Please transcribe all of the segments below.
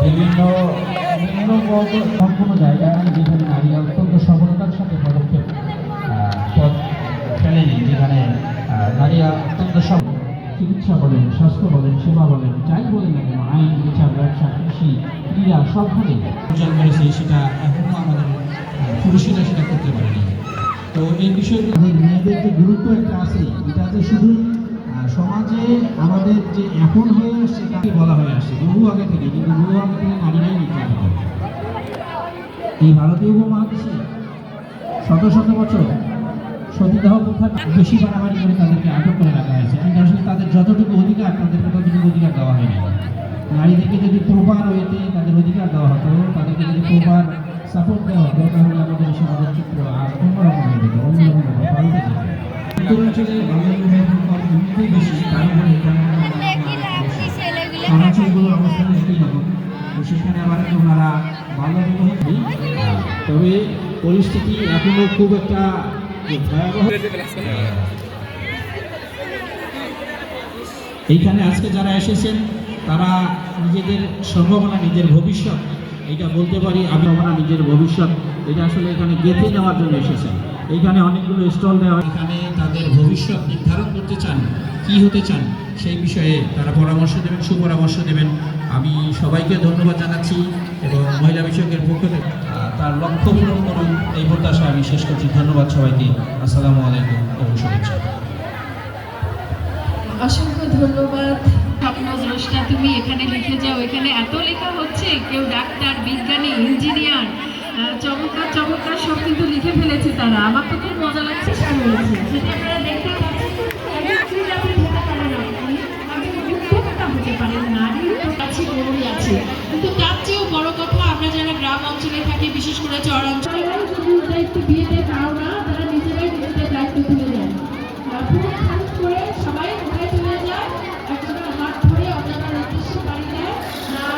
বিভিন্ন বর্গ সম্পূর্ণ জায়গা যেখানে নারীরা অত্যন্ত সফলতার সাথে পদক্ষেপ পথ ফেলেনি যেখানে নারীরা অত্যন্ত সব চিকিৎসা বলেন স্বাস্থ্য বলেন সেবা বলেন যাই বলেন না কেন আইন বিচার ব্যবসা কৃষি ক্রীড়া সবভাবে অর্জন করেছে সেটা এখনও আমাদের পুরুষেরা সেটা করতে পারেনি তো এই আমাদের মেয়েদের যে গুরুত্ব একটা আছে এটা যে শুধু সমাজে আমাদের যে এখন হয়ে আসছে তাকে বলা হয়ে আসছে। বহু আগে থেকে, কিন্তু বহু আগে থেকে নারীরাই নির্যাতিত এই ভারতীয় উপমহাদেশে শত শত বছর সতীদাহ প্রথা বেশি বাড়াবাড়ি করে তাদেরকে আটক করে রাখা হয়েছে। কিন্তু আসলে তাদের যতটুকু অধিকার, তাদেরকে ততটুকু অধিকার দেওয়া হয়নি। নারীদেরকে যদি প্রপার ওয়েতে তাদের অধিকার দেওয়া হতো, তাদেরকে যদি প্রপার সাপোর্ট দেওয়া হতো, তাহলে আমাদের সমাজের চিত্র আর অন্যরকম হয়ে যেত, অন্যরকম পাল্টে যেত। উত্তরাঞ্চলে বাংলা বিবাহের সংখ্যা এমনিতেই বেশি তার উপরে শহরাঞ্চলগুলোর অবস্থান একই সেখানে আবার ওনারা তবে পরিস্থিতি এখনও খুব একটা ভয়াবহ। এইখানে আজকে যারা এসেছেন তারা নিজেদের সম্ভাবনা নিজের ভবিষ্যৎ এটা বলতে পারি আমি আমরা নিজের ভবিষ্যৎ এটা আসলে এখানে গেঁথে নেওয়ার জন্য এসেছেন। এইখানে অনেকগুলো স্টল দেওয়া এখানে তাদের ভবিষ্যৎ নির্ধারণ করতে চান কি হতে চান সেই বিষয়ে তারা পরামর্শ দেবেন সুপরামর্শ দেবেন। আমি সবাইকে ধন্যবাদ জানাচ্ছি এবং মহিলা বিষয়কের পক্ষ থেকে তার লক্ষ্য পূরণ করুন এই প্রত্যাশা আমি শেষ করছি। ধন্যবাদ সবাইকে। আসসালামু আলাইকুম এবং শুভেচ্ছা। অসংখ্য ধন্যবাদ। স্বপ্ন দ্রষ্টা তুমি এখানে লিখে যাও এখানে এত লেখা হচ্ছে কেউ ডাক্তার বিজ্ঞানী ইঞ্জিনিয়ার চমৎকার চমৎকার সব কিন্তু লিখে ফেলেছে তারা। আমার তো খুব মজা লাগছে সেটা কিন্তু তার চেয়েও বড় কথা, আমরা যারা গ্রাম অঞ্চলে থাকি, বিশেষ করে চর যদি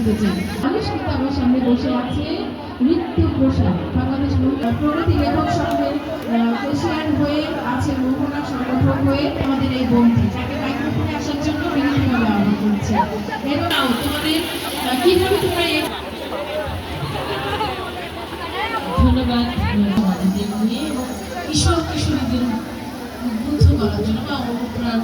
বসাতে চাই মানুষ আমার সামনে বসে আছে ঋতু প্রসাদ, বাংলাদেশ প্রগতি লেখক সংঘের প্রেসিডেন্ট হয়ে আছে মোহনা সংগঠক হয়ে আমাদের এই বন্ধু, যাকে মাইক্রোফোনে আসার জন্য বিভিন্নভাবে আহ্বান করছে। এরপর তোমাদের কীভাবে তোমরা ধন্যবাদ কিশোর কিশোরীদের উদ্বুদ্ধ করার জন্য বা অনুপ্রেরণা